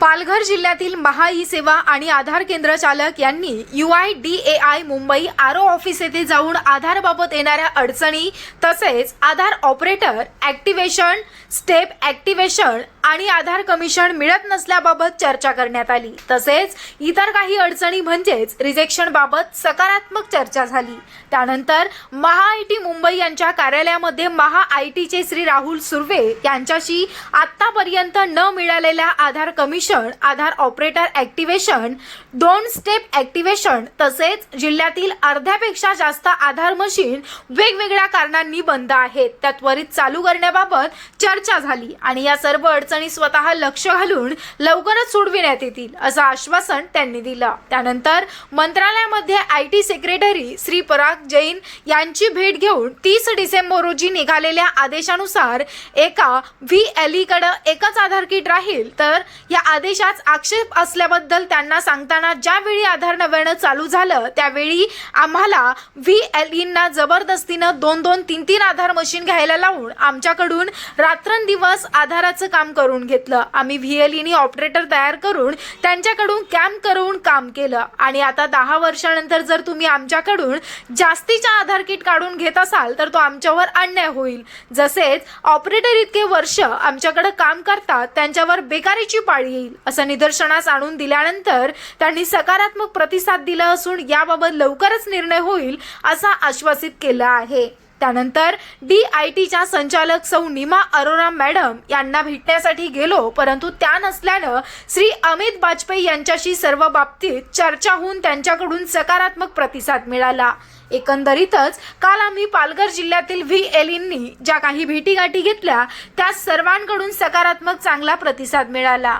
पालघर जिल्ह्यातील महा ई सेवा आणि आधार केंद्र चालक यांनी U I D A I Mumbai R O office येथे जाऊन आधारबाबत येणाऱ्या अडचणी तसेच Aadhaar operator activation step activation आणि आधार कमिशन मिळत नसल्याबाबत चर्चा करण्यात आली. तसेच इतर काही अडचणी म्हणजेच रिजेक्शन बाबत सकारात्मक चर्चा झाली. त्यानंतर महा आय टी मुंबई यांच्या कार्यालयामध्ये महा आय टीचे श्री राहुल सुर्वे यांच्याशी आतापर्यंत न मिळालेल्या Aadhaar commission Aadhaar operator activation दोन स्टेप ऍक्टिव्हेशन तसेच जिल्ह्यातील अर्ध्यापेक्षा जास्त आधार मशीन वेगवेगळ्या कारणांनी बंद आहेत. त्या त्वरित चालू करण्याबाबत चर्चा झाली आणि या सर्व अडचणी स्वतः लक्ष घालून लवकरच सोडविण्यात येतील असं आश्वासन त्यांनी दिलं. त्यानंतर मंत्रालयामध्ये I T secretary Shri Parag Jain यांची भेट घेऊन तीस डिसेंबर रोजी निघालेल्या आदेशानुसार एका व्ही एल एकच आधार किट राहील. तर या आदेशात आक्षेप असल्याबद्दल त्यांना सांगताना ज्यावेळी आधार नव्यानं चालू झालं त्यावेळी आम्हाला व्ही एल ईंना जबरदस्तीनं दोन दोन तीन तीन आधार मशीन घ्यायला लावून आमच्याकडून रात्रंदिवस आधाराचं काम करून घेतलं. आम्ही व्ही एल ऑपरेटर तयार करून त्यांच्याकडून कॅम्प करून काम केलं. आणि आता दहा वर्षानंतर जर तुम्ही आमच्याकडून जास्तीच्या आधार किट काढून घेत असाल तर तो आमच्यावर अन्याय होईल. जसेच ऑपरेटर इतके वर्ष आमच्याकडे काम करतात त्यांच्यावर बेकारीची पाळी येईल असं निदर्शनास आणून दिल्यानंतर त्यांनी सकारात्मक प्रतिसाद दिला असून याबाबत लवकरच निर्णय होईल असं आश्वासित केलं आहे. त्यानंतर डी आय टीच्या संचालक सौ निमा अरोरा मॅडम यांना भेटण्यासाठी गेलो परंतु त्या नसल्यानं श्री अमित बाजपेयी यांच्याशी सर्व बाबतीत चर्चा होऊन त्यांच्याकडून सकारात्मक प्रतिसाद मिळाला. एकंदरीतच काल आम्ही पालघर जिल्ह्यातील व्ही एलींनी ज्या काही भेटीगाठी घेतल्या त्या सर्वांकडून सकारात्मक चांगला प्रतिसाद मिळाला.